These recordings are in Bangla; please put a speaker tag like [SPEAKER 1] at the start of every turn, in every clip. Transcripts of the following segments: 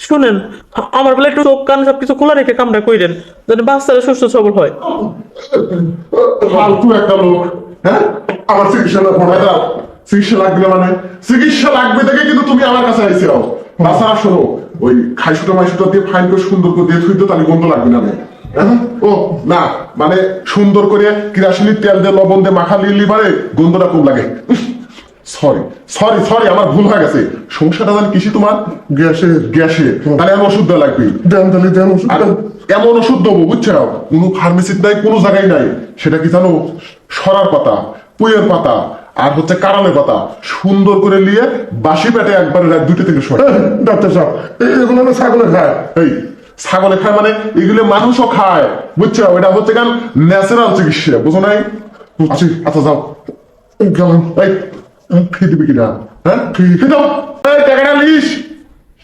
[SPEAKER 1] শুনেন, আমার বেলা একটু চোখ কান সবকিছু খোলা রেখে কামটা কইরেন যেন বাচ্চারা সুস্থ সবল হয়।
[SPEAKER 2] ফালতু একটা লোক হ্যাঁ? আমার চিকিৎসা না ফোন দাও। চিকিৎসা লাগবে মানে? চিকিৎসা লাগবে দেখে কিন্তু তুমি আমার কাছে ওই খাইশুটা মাইশুটা দিয়ে ফাইন করে সুন্দর করে দিয়ে তাহলে গন্ধ লাগবে না হ্যাঁ? ও, না মানে সুন্দর করে কিরাসিনির তেল দিয়ে লবণ দিয়ে মাখা লিলি পারে গন্ধটা খুব লাগে। সরি সরি সরি আমার ভুল হয়ে গেছে। সমস্যাটা জানি কিসে তোমার? গ্যাসে গ্যাসে। তাহলে আমার ওষুধ দেওয়া লাগবে। দেন তাহলে দেন ওষুধ এমন ওষুধ দেবো বুঝছ? কোনো ফার্মেসির নাই কোনো জায়গায় নাই। সেটা কি জানো? সরার পাতা পুয়ের পাতা আর হচ্ছে কারালে পাতা। সুন্দর করে নিয়ে বাসি পেটে একবারে রাত দুটো থেকে শোয়। ডাক্তার সাহেব এগুলো না ছাগলে খায়। এই ছাগলে খায় মানে এগুলো মানুষও খায় বুঝছ? এটা হচ্ছে কেন? ন্যাচারাল চিকিৎসা বুঝো নাই? আচ্ছা যাও। গেলাম। এই দিবি কিনা? হ্যাঁ? দাও। টাকাটা লিস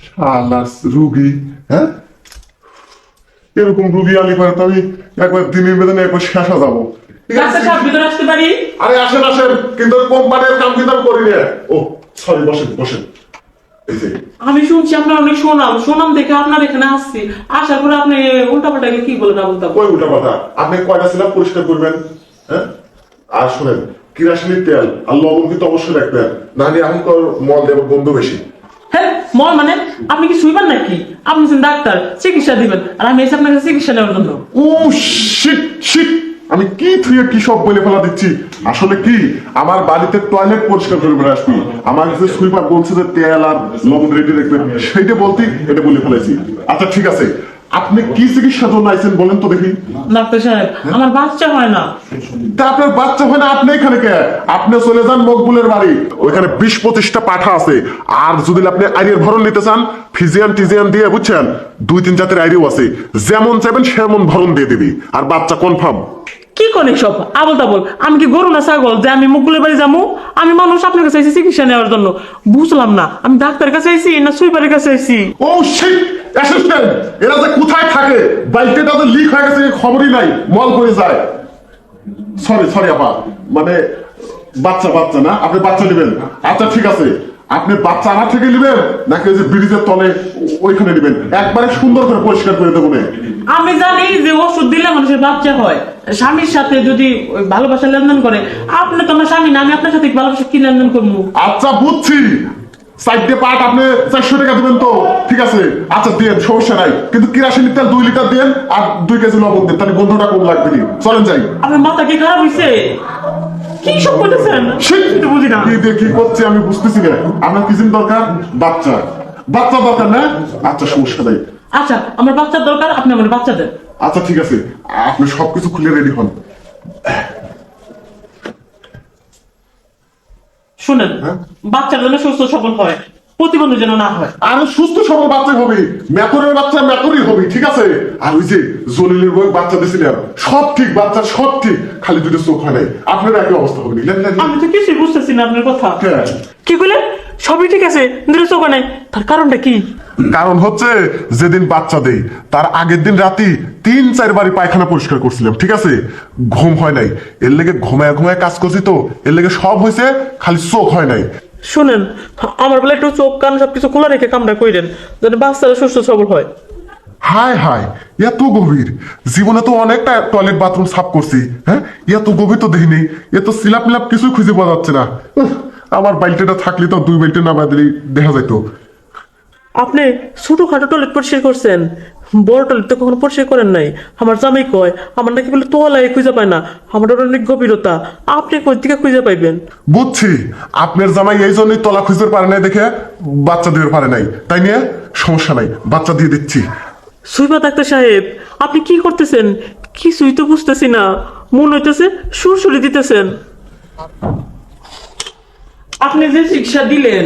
[SPEAKER 2] শালাস রুগী হ্যাঁ? এরকম রুগী আলি পারে তো আমি একবার দিনের একবার শেষা যাব। আরে আসেন আসেন। কিন্তু কোম্পানির কাম কিন্তু আমি করি না। ও সরি বসেন বসেন।
[SPEAKER 1] আমি শুনছি আপনার অনেক সুনাম। সুনাম দেখে আপনার এখানে আসছি। আসার পরে আপনি উল্টা পাল্টা কি বলে না বলতে
[SPEAKER 2] ওই উল্টা কথা আপনি কয়টা সিলাপ পরিষ্কার করবেন। হ্যাঁ? আর শোনেন কিরাসিনের তেল। আর লবণ কিন্তু অবশ্যই রাখবেন। না হলে মল দেব গন্ধ বেশি।
[SPEAKER 1] হ্যাঁ মল মানে? আপনি কি শুইবেন নাকি? আপনি ডাক্তার চিকিৎসা দিবেন। আর আমি এসে আপনার চিকিৎসা নেওয়ার জন্য।
[SPEAKER 2] ও শিট শিট আমি কি থুয়ে কি সব বলে ফেলা দিচ্ছি? আসলে কি? আমার বাড়িতে টয়লেট পরিষ্কার করে বেড়ে আসবি। আমার কাছে সুইপার বলছে যে তেল আর লবণ রেডি রাখবেন সেইটা বলতে এটা বলে ফেলেছি। আচ্ছা ঠিক আছে। আপনি কি চিকিৎসার জন্য আইছেন বলেন তো দেখি।
[SPEAKER 1] ডাক্তার সাহেব আমার বাচ্চা হয় না।
[SPEAKER 2] তা আপনার বাচ্চা হয় না আপনি এখানে কে? আপনি চলে যান মকবুলের বাড়ি। ওইখানে বিশ পঁচিশটা পাঠা আছে। আর যদি আপনি আইরিয়ার ভরণ নিতে চান ফিজিয়ান টিজিয়ান দিয়ে বুঝছেন দুই তিন জাতের আইরিও আছে। যেমন চাইবেন সেমন ভরণ দিয়ে দিবি। আর বাচ্চা কনফার্ম
[SPEAKER 1] কি কোন সব আবল তাবল আমি কি গরু না ছাগল? যে আমি মুকুলের বাড়ি যাব আমি মানুষ আপনার কাছে আইসি চিকিৎসা নেওয়ার জন্য? বুঝলাম না আমি ডাক্তারের কাছে আইসি না সুইপারের কাছে আইসি
[SPEAKER 2] ও শিট অ্যাসিস্ট্যান্ট এরা যে কোথায় থাকে? বাইকটা তো লিক হয়ে গেছে খবরই নাই মল করে যায়। সরি সরি আপা। মানে বাচ্চা বাচ্চা না আপনি বাচ্চা নেবেন। আচ্ছা ঠিক আছে। আপনি বাচ্চা আমার থেকে নেবেন নাকি ওই যে ব্রিজের তলে ওইখানে নেবেন? একবারে সুন্দর করে পরিষ্কার করে দেবো
[SPEAKER 1] আমি জানি যে ওষুধ দিলে বাচ্চা হয় স্বামীর সাথে যদি ভালোবাসা লেনদেন করে আপনি তো আমার স্বামী না আমি আপনার সাথে ভালোবাসা কি লেনদেন করব?
[SPEAKER 2] আচ্ছা বুঝছি। চারটে পার্ট আপনি চারশো টাকা দেবেন তো ঠিক আছে? আচ্ছা দেন সমস্যা নাই। কিন্তু কিরাসিনের তেল দুই লিটার দেন আর দুই কেজি লবণ দেন তাহলে গন্ধটা কম লাগবে নি চলেন যাই।
[SPEAKER 1] আপনার মাথা কি খারাপ হয়েছে কি সব করতেছেন?
[SPEAKER 2] শীত
[SPEAKER 1] কিছু বুঝি না।
[SPEAKER 2] কি দিয়ে কি আমি বুঝতেছি না। আপনার কি দরকার? বাচ্চা। বাচ্চা দরকার না? আচ্ছা সমস্যা নাই।
[SPEAKER 1] আচ্ছা আমার বাচ্চার দরকার আপনি আমার বাচ্চা দেন।
[SPEAKER 2] আচ্ছা ঠিক আছে। আপনি সবকিছু খুলে রেডি হন
[SPEAKER 1] শুনেন
[SPEAKER 2] হ্যাঁ?
[SPEAKER 1] বাচ্চার জন্য সুস্থ সবল হয় প্রতিবন্ধী যেন না হয়
[SPEAKER 2] আর সুস্থ সবল বাচ্চা হবে মেথরের বাচ্চা মেথরই হবে ঠিক আছে আর ওই যে জলিলের বই বাচ্চা দিয়েছিলেন সব ঠিক বাচ্চা সব ঠিক খালি দুটো চোখ হয় নাই আপনার একই অবস্থা হবে।
[SPEAKER 1] আমি তো কিছুই বুঝতেছি না আপনার কথা
[SPEAKER 2] হ্যাঁ।
[SPEAKER 1] কি কইলেন সবই ঠিক আছে চোখ নাই। তার কারণটা কি?
[SPEAKER 2] কারণ হচ্ছে যেদিন বাচ্চা দেই তার আগের দিন রাতি তিন চারবারই পায়খানা পরিষ্কার করছিলাম ঠিক আছে? ঘুম হয় নাই। এর লেগে ঘুমায় ঘুমায় কাজ করছি তো এর লেগে সব হয়েছে খালি চোখ হয় নাই।
[SPEAKER 1] শুনেন আমার বেলা একটু চোখ কান সবকিছু খোলা রেখে কামটা কইরেন যেন বাচ্চারা সুস্থ সবল হয়।
[SPEAKER 2] হায় হায় এত গভীর। জীবনে তো অনেকটা টয়লেট বাথরুম সাফ করছি হ্যাঁ? এত গভীর তো দেখিনি এত সিলাপ মিলাপ কিছু খুঁজে পাওয়া যাচ্ছে না। আমার বাইলটেটা থাকলে তো দুই বেল্টে না বাদলি দেখা যাইতো।
[SPEAKER 1] আপনি ছোটখাটো টয়লেট পরিষ্কার করছেন। বড় টয়লেট তো কখনো পরিষ্কার করেন নাই। আমার জামাই কয় আমার নাকি বলে তোলায় খুঁজে পায় না। আমার অনেক গভীরতা। আপনি কোন দিকে খুঁজে পাইবেন?
[SPEAKER 2] বুঝছি আপনার জামাই এই জন্যই তলা খুঁজতে পারে নাই দেখে বাচ্চা দিতে পারে নাই। তাই নিয়ে সমস্যা নাই বাচ্চা দিয়ে দিচ্ছি।
[SPEAKER 1] সুইবা ডাক্তার সাহেব আপনি কি করতেছেন? কিছুই তো বুঝতেছি না। মন হইতেছে সুরসুরি দিতেছেন। আপনি যে চিকিৎসা দিলেন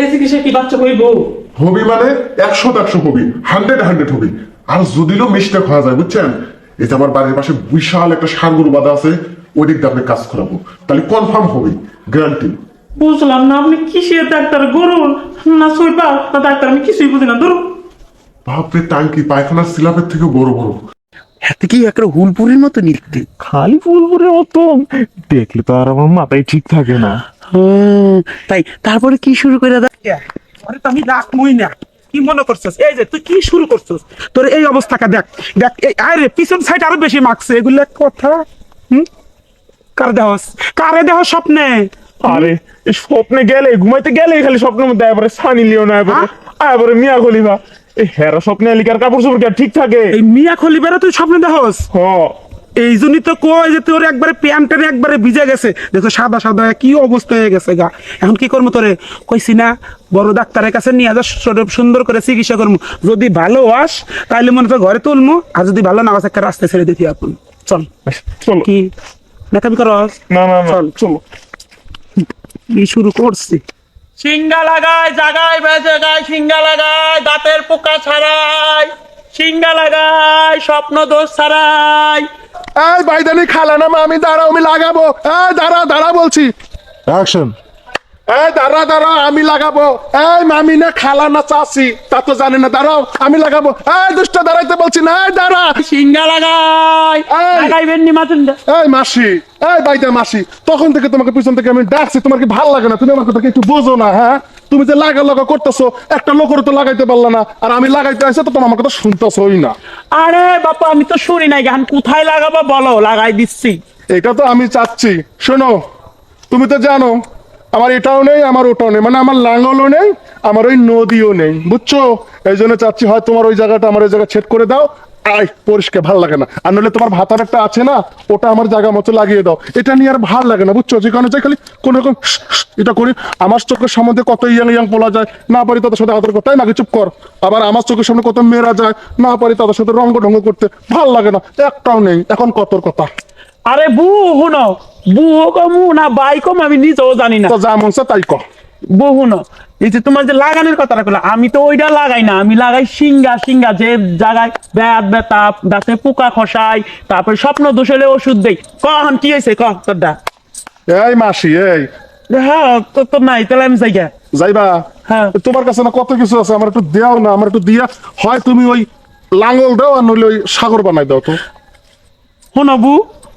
[SPEAKER 1] এই চিকিৎসা কি বাচ্চা হইব
[SPEAKER 2] হবি মানে একশো একশো হবি হান্ড্রেড হান্ড্রেড হবি। আর যদিও মিস্টেক হওয়া যায় বুঝছেন? এই যে আমার বাড়ির পাশে বিশাল একটা সারগুলো বাঁধা আছে ওই দিক দিয়ে আপনি কাজ করাবো। তাহলে কনফার্ম হবি গ্যারান্টি
[SPEAKER 1] বুঝলাম না আপনি কিসের ডাক্তার? গরুন না সুইবা না ডাক্তার আমি কিছুই বুঝি না ধরুন।
[SPEAKER 2] বাপরে টাঙ্কি পায়খানার সিলাপের থেকে বড় বড়।
[SPEAKER 3] হাতে কি একটা হুলপুরির মতো নিতে
[SPEAKER 4] খালি ফুলপুরের মতন। দেখলে তো আর আমার মাথায় ঠিক থাকে না।
[SPEAKER 3] তাই তারপরে কি শুরু করে দাও
[SPEAKER 4] আরে তো আমি রাখবই না।
[SPEAKER 5] কি মনে করছিস? এই যে তুই কি শুরু করছিস? তোর এই অবস্থাটা দেখ। দেখ এই আরে পিছন সাইড আরও বেশি মাখছে। এগুলো কথা। হুম? কার দেহস কারে দেহ স্বপ্নে?
[SPEAKER 4] আরে এই স্বপ্নে গেলে ঘুমাইতে গেলে খালি স্বপ্নের মধ্যে এবারে সানি লিও না এবারে এবারে মিয়া খলিফা। এই হেরা স্বপ্নে এলিকার কাপড় চোপড় কি ঠিক থাকে?
[SPEAKER 5] এই মিয়া খলিবেরা তুই স্বপ্নে দেহস
[SPEAKER 4] হ।
[SPEAKER 5] এই জন্যই তো কয় যে তোর একবারে প্যান্টের একবারে ভিজে গেছে। দেখো সাদা সাদা কি অবস্থা হয়ে গেছে গা। এখন কি করব তোরে? কইছি না বড় ডাক্তারের কাছে নিয়ে যা সরব সুন্দর করে চিকিৎসা করব। যদি ভালো আস তাহলে মনে তো ঘরে তুলমু আর যদি ভালো না আস একটা রাস্তায় ছেড়ে দিতি আপন চল।
[SPEAKER 4] চলো।
[SPEAKER 5] কি? মেকামি করস
[SPEAKER 4] না না না।
[SPEAKER 5] চল।
[SPEAKER 4] চলো।
[SPEAKER 5] কি শুরু করছি?
[SPEAKER 3] সিঙ্গা লাগায় জাগায় বেজে গায় সিঙ্গা লাগায় দাঁতের পোকা ছাড়াই। সিঙ্গা লাগায় স্বপ্ন দোষ ছাড়াই।
[SPEAKER 6] এই বাইদানি খালা না আমি দাঁড়াও আমি লাগাবো। এই দাঁড়া দাঁড়া বলছি। অ্যাকশন এই দাঁড়া দাঁড়া আমি লাগাবো। এই মামি না খালা না চাষি তা তো জানি না। দাঁড়াও আমি লাগাবো। এই দুষ্ট দাঁড়াইতে বলছি না। এই দাঁড়া।
[SPEAKER 3] সিঙ্গা লাগায়
[SPEAKER 6] এই।
[SPEAKER 3] লাগাইবেন নি মাতুন
[SPEAKER 6] এই মাসি এই বাইদা মাসি তখন থেকে তোমাকে পিছন থেকে আমি ডাকছি। তোমার কি ভালো লাগে না? তুমি আমার কথা একটু বোঝো না হ্যাঁ? তুমি যে লাগা লাগা করতেছো একটা লোকের তো লাগাইতে পারলা না। আর আমি লাগাইতে আসে তো তোমার আমার কথা শুনতেছোই না।
[SPEAKER 3] আরে বাপা আমি তো শুনি নাই গান কোথায় লাগাবো বলো লাগাই দিচ্ছি।
[SPEAKER 6] এটা তো আমি চাচ্ছি। শোনো তুমি তো জানো আমার এটাও নেই আমার ওটাও নেই। মানে আমার লাঙ্গলও নেই আমার ওই নদীও নেই বুঝছ? এই জন্য চাচ্ছি হয় তোমার ওই জায়গাটা আমার ওই জায়গা ছেদ করে দাও আই পরিষ্কার ভালো লাগে না। আর নইলে তোমার ভাতার একটা আছে না ওটা আমার জায়গা মতো লাগিয়ে দাও। এটা নিয়ে আর ভালো লাগে না বুঝছ? যে কারণে চাই খালি কোন রকম এটা করি। আমার চোখের সম্বন্ধে কত ইয়াং ইয়াং বলা যায় না পারি তাদের সাথে আদর করতে। তাই নাকি? চুপ কর। আবার আমার চোখের সামনে কত মেয়েরা যায় না পারি তাদের সাথে রঙ্গ ঢঙ্গ করতে। ভালো লাগে না একটাও নেই। এখন কতর কথা?
[SPEAKER 3] আরে বু হুনো বু কমু না বাই কম আমি নিজেও জানি না।
[SPEAKER 6] যা মন তাই কর।
[SPEAKER 3] বু হুনো এই যে তোমার যে লাগানোর কথাটা বললা আমি তো ওইটা লাগাই না আমি লাগাই সিঙ্গা সিঙ্গা যে জায়গায় ব্যাত ব্যথা দাঁতে পোকা খসাই তারপরে স্বপ্ন দোষ হলে ওষুধ দেই। কখন কি হয়েছে ক তোরটা
[SPEAKER 6] এই মাসি এই।
[SPEAKER 3] হ্যাঁ তো তো নাই তাহলে আমি যাই গে।
[SPEAKER 6] যাইবা?
[SPEAKER 3] হ্যাঁ।
[SPEAKER 6] তোমার কাছে না কত কিছু আছে? আমার একটু দেও না আমার একটু দিয়া। হয় তুমি ওই লাঙ্গল দাও আর নইলে ওই সাগর বানাই দাও তো।
[SPEAKER 3] শোনো বু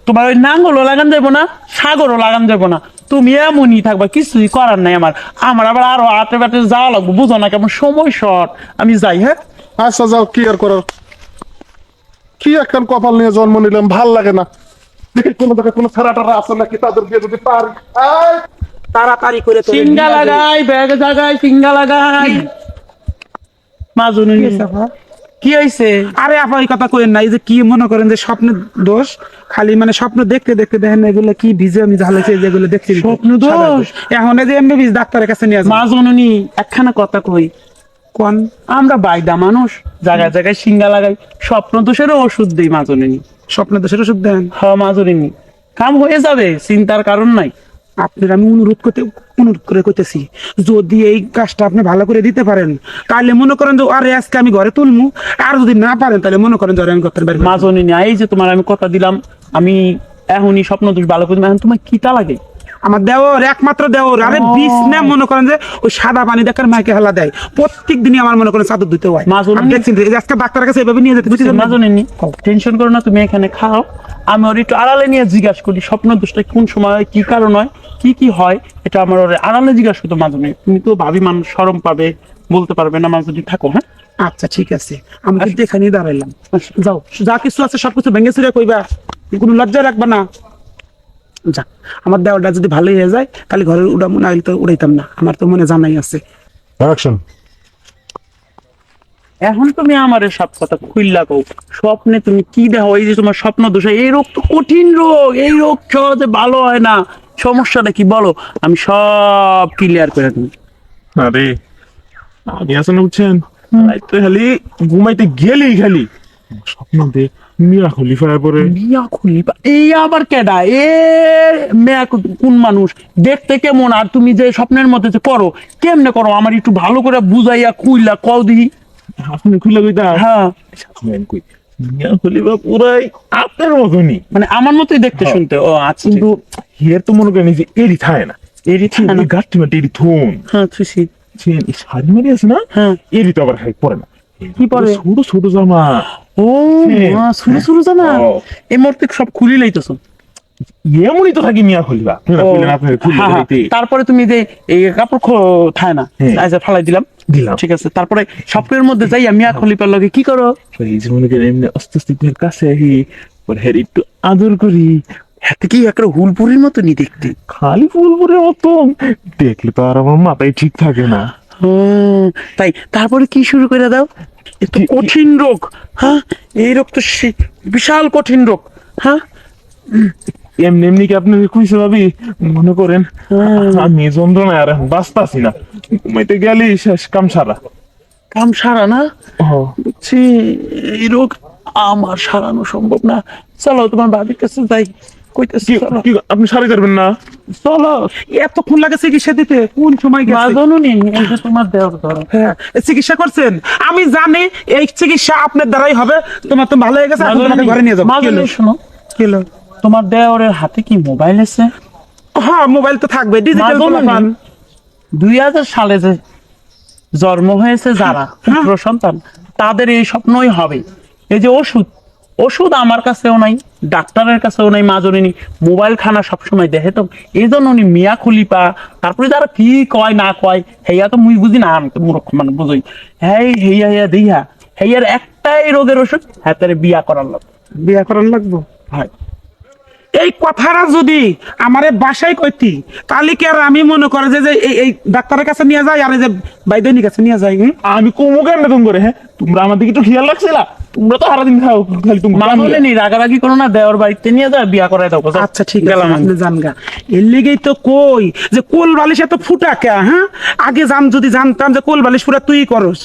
[SPEAKER 3] তোমার ওই নাঙ্গলও লাগান যাব না সাগরও লাগান যাব না। তুমি এমনই থাকবা কিছুই করার নাই আমার। আমার আবার আরও হাতে বাটে যাওয়া লাগবে বুঝো না কেমন সময় শর্ট। আমি যাই হ্যাঁ?
[SPEAKER 6] আচ্ছা যাও কি আর করার? কি একখান কপাল নিয়ে জন্ম নিলাম ভালো লাগে না। কোনো জায়গায় কোনো ছাড়া টারা আছে নাকি তাদের বিয়ে যদি পারি।
[SPEAKER 5] তাড়াতাড়ি করে
[SPEAKER 3] সিঙ্গা লাগাই ব্যাগ জাগাই সিঙ্গা লাগাই। মাজুনি কি হয়েছে
[SPEAKER 5] আরে আপা এই কথা কইেন না এই যে কি মনে করেন যে স্বপ্নের দোষ খালি মানে স্বপ্ন দেখতে দেখতে দেখেন এগুলো কি ভিজে আমি ঝালেছে যেগুলো দেখতে
[SPEAKER 3] স্বপ্ন দোষ?
[SPEAKER 5] এখন এই যে এমনি বীজ ডাক্তারের কাছে নিয়ে যান।
[SPEAKER 3] মাজুনি একখানা কথা কই।
[SPEAKER 5] কোন?
[SPEAKER 3] আমরা বাইদা মানুষ জায়গায় জায়গায় সিঙ্গা লাগাই স্বপ্ন দোষেরও ওষুধ দিই মাজুনি
[SPEAKER 5] স্বপ্নের দোষের ওষুধ দেন?
[SPEAKER 3] হ্যাঁ মাজুরিনি কাম হয়ে যাবে চিন্তার কারণ নাই।
[SPEAKER 5] আপনার আমি অনুরোধ করতে অনুরোধ করে করতেছি যদি এই কাজটা আপনি ভালো করে দিতে পারেন, তাহলে মনে করেন যে, আরে আজকে আমি ঘরে তুলমু আর যদি না পারেন, তাহলে মনে করেন যে আমি করতে পারি
[SPEAKER 3] মাজনি না এই যে তোমার আমি কথা দিলাম, আমি এখনই স্বপ্ন দোষ ভালো করে। এখন তোমার কিটা লাগে
[SPEAKER 5] আমার দেওর একমাত্র দেওর। আরে
[SPEAKER 3] ও।
[SPEAKER 5] বিষ না মনে করেন যে ওই সাদা পানি দেখার মাইকে হেলা দেয়। প্রত্যেক দিনই আমার মনে করেন চাদর দিতে হয়।
[SPEAKER 3] মাছ হলো
[SPEAKER 5] আমি
[SPEAKER 3] না?
[SPEAKER 5] দেখছি আজকে ডাক্তারের কাছে এভাবে নিয়ে যেতে বুঝছি
[SPEAKER 3] মাজনি নি? টেনশন করো না তুমি এখানে খাও। আমি ওর একটু আড়ালে নিয়ে জিজ্ঞাসা করি স্বপ্ন দোষটা কোন সময় হয়, কি কারণ হয় কি কি হয় এটা আমার ওর আড়ালে জিজ্ঞাসা করতো মাজনি তুমি তো ভাবি মানুষ সরম পাবে বলতে পারবে না মাজনি থাকো হ্যাঁ?
[SPEAKER 5] আচ্ছা ঠিক আছে। আমি কিন্তু এখানেই দাঁড়াইলাম। যাও যা কিছু আছে সবকিছু ভেঙে চুরে কইবা। কোনো লজ্জা রাখবা না। যাক আমার দেওয়াটা যদি ভালোই হয়ে যায় তাহলে ঘরের উড়া মনে তো উড়াইতাম না। আমার তো মনে জানাই আছে।
[SPEAKER 6] অ্যাকশন
[SPEAKER 3] এখন তুমি আমার সব কথা খুললা কও। স্বপ্নে তুমি কি দেখো? এই যে তোমার স্বপ্ন দোষ এই রোগ তো কঠিন রোগ। এই রোগ সহজে ভালো হয় না। সমস্যাটা কি বলো? আমি সব ক্লিয়ার করে দেবো।
[SPEAKER 4] আরে আমি আসলে বুঝছেন? রাইতে খালি ঘুমাইতে গেলেই খালি। স্বপ্ন দে মিয়া খলিফা পরে
[SPEAKER 3] মিয়া খুলিবা এই আবার কেডা? এ মেয়া কোন মানুষ? দেখতে কেমন? আর তুমি যে স্বপ্নের মধ্যে যে করো কেমনে করো? আমার একটু ভালো করে বুঝাইয়া খুইলা কও দিহি।
[SPEAKER 4] আপনি কইতা?
[SPEAKER 3] হ্যাঁ।
[SPEAKER 4] কই মিয়া খলিফা পুরাই আপনার মতনই।
[SPEAKER 3] মানে আমার মতোই দেখতে শুনতে। ও আচ্ছা
[SPEAKER 4] কিন্তু হের তো মনে করেন যে এরি থাকে না।
[SPEAKER 3] এরই থাকে না।
[SPEAKER 4] গাঠি মাটি এরি থুন
[SPEAKER 3] হ্যাঁ
[SPEAKER 4] শাড়ি মারি আছে না?
[SPEAKER 3] হ্যাঁ।
[SPEAKER 4] এরি তো আবার খাই পরে না।
[SPEAKER 3] কি পরে?
[SPEAKER 4] ছোট ছোট জামা
[SPEAKER 3] ও
[SPEAKER 4] হ্যাঁ।
[SPEAKER 3] মা, শুরু শুরু জানা
[SPEAKER 4] ও।
[SPEAKER 3] এই মুহূর্তে সব খুলি লাইতেছ
[SPEAKER 4] এমনই তো থাকি মিয়া খুলে
[SPEAKER 3] হ্যাঁ, হ্যাঁ।
[SPEAKER 4] দিতে।
[SPEAKER 3] তারপরে তুমি যে এই কাপড় খো- থায় না
[SPEAKER 4] হ্যাঁ।
[SPEAKER 3] আচ্ছা ফালাই দিলাম
[SPEAKER 4] দিলাম।
[SPEAKER 3] ঠিক আছে তারপরে স্বপ্নের মধ্যে যাই আমি খলিপার লগে কি করো
[SPEAKER 4] এই যে মনে এমনি কাছে আহি পরে হ্যাঁ একটু আদর করি
[SPEAKER 1] হাতে কি একটা হুলপুরির মতনই দেখতে
[SPEAKER 4] খালি ফুলপুরের মতন দেখলে তো আর আমার মাথায় ঠিক থাকে না
[SPEAKER 3] তাই তারপরে কি শুরু করে দাও? এ তো কঠিন রোগ হ্যাঁ? এই রোগ তো বিশাল কঠিন রোগ হ্যাঁ?
[SPEAKER 4] এমনি এমনি কি আপনি কইছে ভাবি মনে করেন আমি এই যন্ত্রণায় আর বাঁচতাছি না। ঘুমাইতে শেষ কাম সারা।
[SPEAKER 3] কাম সারা না? বুঝছি এই রোগ আমার সারানো সম্ভব না। চলো তোমার বাবির কাছে যাই। কইতেছি
[SPEAKER 4] আপনি সারি করবেন না?
[SPEAKER 3] চলো।
[SPEAKER 5] এতক্ষণ লাগে চিকিৎসা দিতে। কোন সময় হ্যাঁ চিকিৎসা করছেন? আমি জানি এই চিকিৎসা আপনার দ্বারাই হবে। তোমার তো ভালো হয়ে গেছে ঘরে নিয়ে যাব।
[SPEAKER 3] শোনো। তোমার হাতে কি মোবাইল আছে?
[SPEAKER 5] হ্যাঁ মোবাইল তো থাকবে ডিজিটাল
[SPEAKER 3] দুই হাজার সালে যে জন্ম হয়েছে যারা পুত্র সন্তান তাদের এই স্বপ্নই হবে। এই যে ওষুধ ওষুধ আমার কাছেও নাই ডাক্তারের কাছেও নাই মাজরিনি মোবাইল খানা সবসময় দেখে তো এই জন্য উনি মিয়া খুলিপা তারপরে যারা কি কয় না কয় হেয়া তো মুই বুঝি না আমি তো মূর্খ মানে বুঝই। হ্যাঁ হেয়া হেয়া দিহা হেয়ার একটাই রোগের ওষুধ হ্যাঁ তারে বিয়া করার লাগবে।
[SPEAKER 5] বিয়া করার লাগবো?
[SPEAKER 3] হয়।
[SPEAKER 5] এই কথাটা যদি আমারে বাসায় কইতি তাহলে কি আর আমি মনে করে যে যে এই এই ডাক্তারের কাছে নিয়ে যাই আর এই যে বাইদনির কাছে নিয়ে যাই
[SPEAKER 4] আমি কমো কেন তুমি করে হ্যাঁ? তোমরা আমার দিকে একটু খেয়াল রাখছিলা? তোমরা তো সারাদিন খাও খালি তুমি
[SPEAKER 3] মাজরিনি রাগারাগি করো না দেওয়ার বাড়িতে নিয়ে যা বিয়া করাই দাও
[SPEAKER 5] আচ্ছা ঠিক আছে
[SPEAKER 3] গেলাম
[SPEAKER 5] আপনি জান গা। এর লেগেই তো কই যে কোল বালিশ এত ফুটা কে হ্যাঁ? আগে জান যদি জানতাম যে কোল বালিশ পুরা তুই করস।